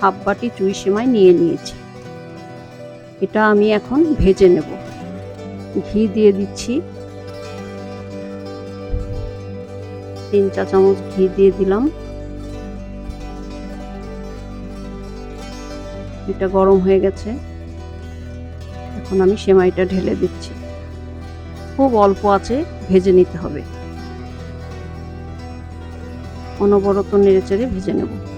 Half বাটি চুই সেমাই নিয়ে নিয়েছি। এটা আমি এখন ভেজে নেব। ঘি দিয়ে দিচ্ছি। তিন চা চামচ ঘি দিয়ে দিলাম। এটা গরম হয়ে গেছে। এখন আমি সেমাইটা ঢেলে দিচ্ছি। খুব অল্প আছে, ভেজে নিতে হবে। অনবরত নেড়েচেড়ে ভেজে নেব।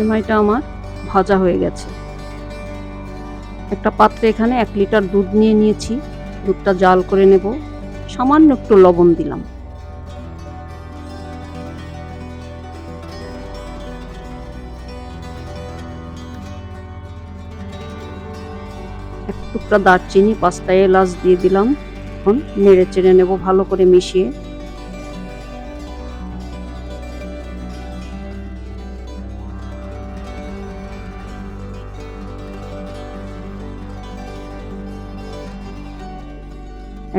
সেমাইটা আমার ভাজা হয়ে গেছে। একটা পাত্রে এখানে এক লিটার দুধ নিয়ে নিয়েছি, দুধটা জাল করে নেব। সামান্য একটু লবণ দিলাম। এক টুকরা দারচিনি, পাঁচটা এলাচ দিয়ে দিলাম। এখন নেড়ে চেড়ে নেব ভালো করে মিশিয়ে।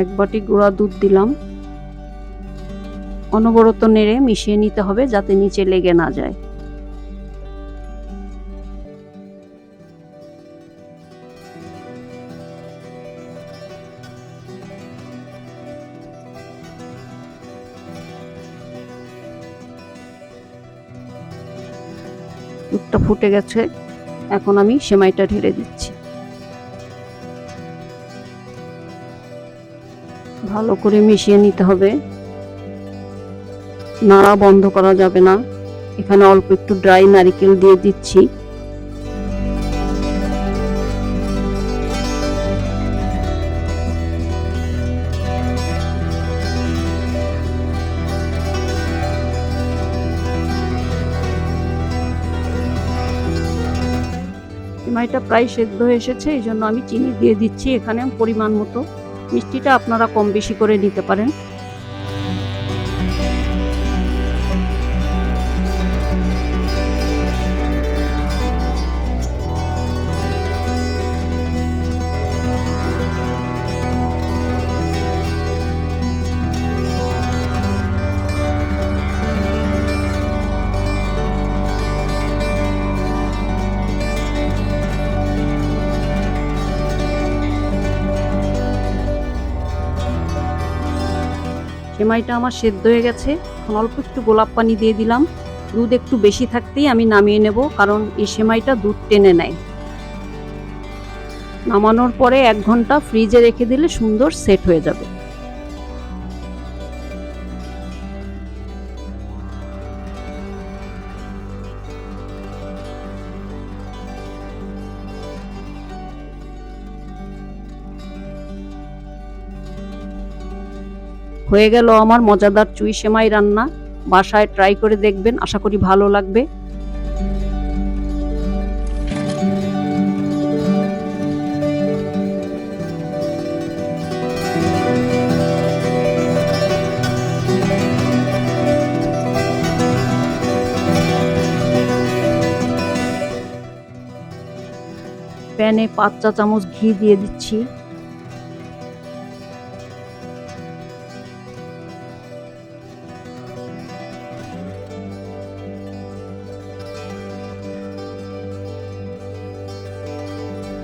এক বাটি গুঁড়া দুধ দিলাম। অনবরত নেড়ে মিশিয়ে নিতে হবে যাতে নিচে লেগে না যায়। দুধটা ফুটে গেছে। এখন আমি সেমাইটা ঢেলে দিচ্ছি। ভালো করে মিশিয়ে নিতে হবে। নাড়া বন্ধ করা যাবে না। এখানে অল্প একটু ড্রাই নারিকেল দিয়ে দিচ্ছি। সিমাইটা প্রায় সেদ্ধ এসেছে, এই জন্য আমি চিনি দিয়ে দিচ্ছি এখানে পরিমাণ মতো। মিষ্টিটা আপনারা কম বেশি করে নিতে পারেন। সেমাইটা আমার সেদ্ধ হয়ে গেছে। এখন অল্প একটু গোলাপ পানি দিয়ে দিলাম। দুধ একটু বেশি থাকতেই আমি নামিয়ে নেব, কারণ এই সেমাইটা দুধ টেনে নেয়। নামানোর পরে এক ঘণ্টা ফ্রিজে রেখে দিলে সুন্দর সেট হয়ে যাবে। হয়ে গেল আমার মজাদার চুই সেমাই রান্না। বাসায় ট্রাই করে দেখবেন, আশা করি ভালো লাগবে। প্যানে পাঁচ চা চামচ ঘি দিয়ে দিচ্ছি।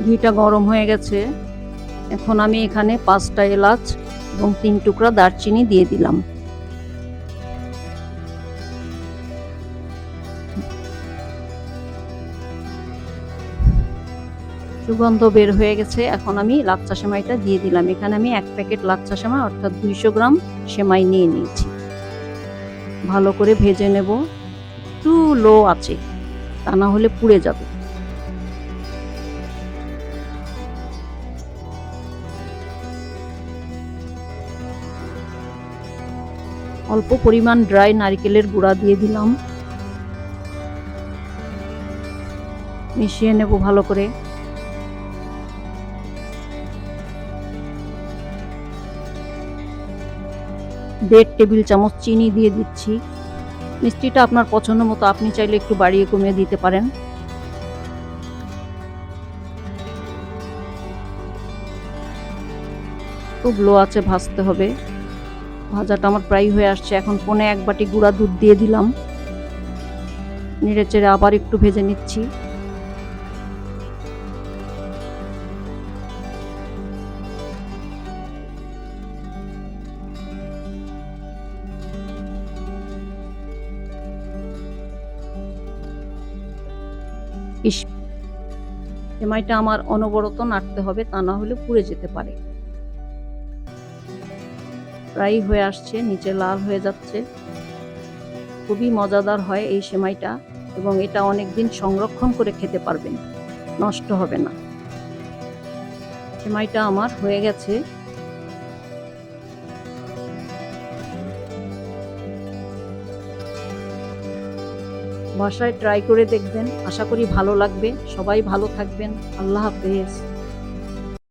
ঘিটা গরম হয়ে গেছে। এখন আমি এখানে পাঁচটা এলাচ এবং তিন টুকরা দারচিনি দিয়ে দিলাম। সুগন্ধ বের হয়ে গেছে। এখন আমি লাচ্চা সেমাইটা দিয়ে দিলাম। এখানে আমি এক প্যাকেট লাচ্চা সেমাই অর্থাৎ দুইশো গ্রাম সেমাই নিয়ে নিয়েছি। ভালো করে ভেজে নেব। একটু লো আছে তা না হলে পুড়ে যাবে। অল্প পরিমাণ ড্রাই নারকেলের গুঁড়া দিয়ে দিলাম। মিশিয়ে নেব ভালো করে। দেড় টেবিল চামচ চিনি দিয়ে দিচ্ছি। মিষ্টিটা আপনার পছন্দ মতো, আপনি চাইলে একটু বাড়িয়ে কমিয়ে দিতে পারেন। খুব লো আছে ভাজতে হবে। ভাজাটা আমার প্রায় হয়ে আসছে। এখন পনে এক বাটি গুঁড়া দুধ দিয়ে দিলাম। নেড়ে চেড়ে আবার একটু ভেজে নিচ্ছি। সেমাইটা আমার অনবরত নাড়তে হবে, তা না হলে পুড়ে যেতে পারে। প্রায় হয়ে আসছে, নিচে লাল হয়ে যাচ্ছে। খুবই মজাদার হয় এই সেমাইটা এবং এটা অনেক দিন সংরক্ষণ করে খেতে পারবেন, নষ্ট হবে না। সেমাইটা আমার হয়ে গেছে। বাসায় ট্রাই করে দেখবেন, আশা করি ভালো লাগবে। সবাই ভালো থাকবেন। আল্লাহ হাফেজ।